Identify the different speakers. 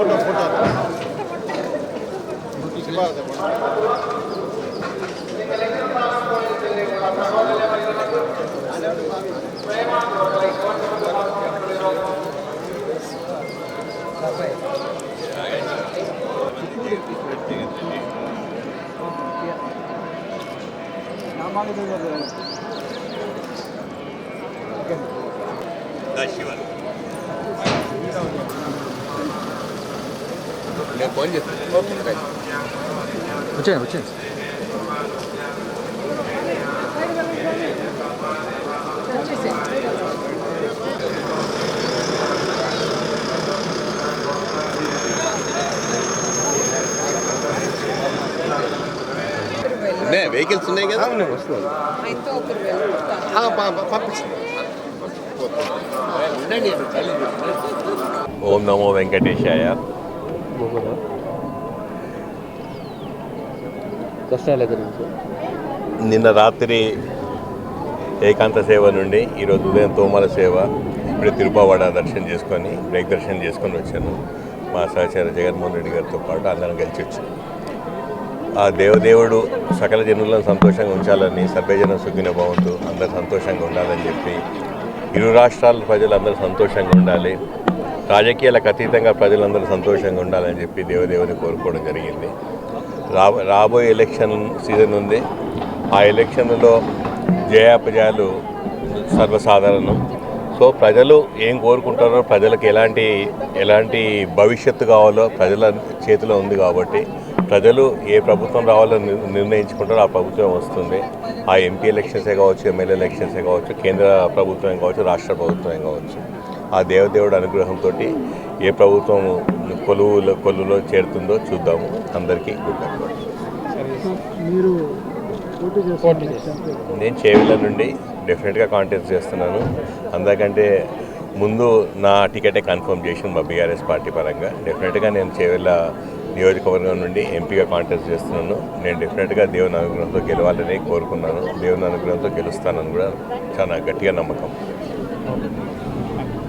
Speaker 1: Photo photo ನಾಮಾಗದ ಶಿವನ್
Speaker 2: నేను phone చేస్తాను
Speaker 3: వచ్చేయండి వచ్చేయండి
Speaker 2: నే వెహికల్స్ ఉన్నాయి కదా?
Speaker 4: ఓం నమో వెంకటేశాయ.
Speaker 3: కష్టాలు గురించి
Speaker 4: నిన్న రాత్రి ఏకాంత సేవ నుండి ఈరోజు ఉదయం తోమల సేవ ఇప్పుడే తిరుపవాడ దర్శనం చేసుకొని బ్రేక్ దర్శనం చేసుకొని వచ్చాను. మా సహచార జగన్మోహన్ రెడ్డి గారితో పాటు అందరం కలిసి వచ్చాను ఆ దేవదేవుడు సకల జనులను సంతోషంగా ఉంచాలని సర్వేజనం సుఖిన భవంతు అందరు సంతోషంగా ఉండాలని చెప్పి ఇరు రాష్ట్రాల ప్రజలు అందరూ సంతోషంగా ఉండాలి. రాజకీయాలకు అతీతంగా ప్రజలందరూ సంతోషంగా ఉండాలని చెప్పి దేవదేవుని కోరుకోవడం జరిగింది. రా రాబోయే ఎలక్షన్ సీజన్ ఉంది. ఆ ఎలక్షన్లో జయాపజయాలు సర్వసాధారణం. సో ప్రజలు ఏం కోరుకుంటారో ప్రజలకు ఎలాంటి ఎలాంటి భవిష్యత్తు కావాలో ప్రజల చేతిలో ఉంది కాబట్టి ప్రజలు ఏ ప్రభుత్వం రావాలో నిర్ణయించుకుంటారో ఆ ప్రభుత్వం వస్తుంది. ఆ ఎంపీ ఎలక్షన్సే కావచ్చు ఎమ్మెల్యే ఎలక్షన్సే కావచ్చు కేంద్ర ప్రభుత్వం కావచ్చు రాష్ట్ర ప్రభుత్వం కావచ్చు. ఆ దేవదేవుడి అనుగ్రహంతో ఏ ప్రభుత్వం కొలువులో కొలువులో చేరుతుందో చూద్దాము. అందరికీ గుడ్
Speaker 1: మీరు
Speaker 4: నేను చేవిల నుండి డెఫినెట్గా కాంటెస్ట్ చేస్తున్నాను. అందరికంటే ముందు నా టికెటే కన్ఫర్మ్ చేసింది మా బీఆర్ఎస్ పార్టీ పరంగా డెఫినెట్గా నేను చేవెళ్ళ నియోజకవర్గం నుండి ఎంపీగా కాంటెస్ట్ చేస్తున్నాను. నేను డెఫినెట్గా దేవుని అనుగ్రహంతో గెలవాలని కోరుకున్నాను. దేవుని అనుగ్రహంతో గెలుస్తానని కూడా చాలా గట్టిగా నమ్మకం.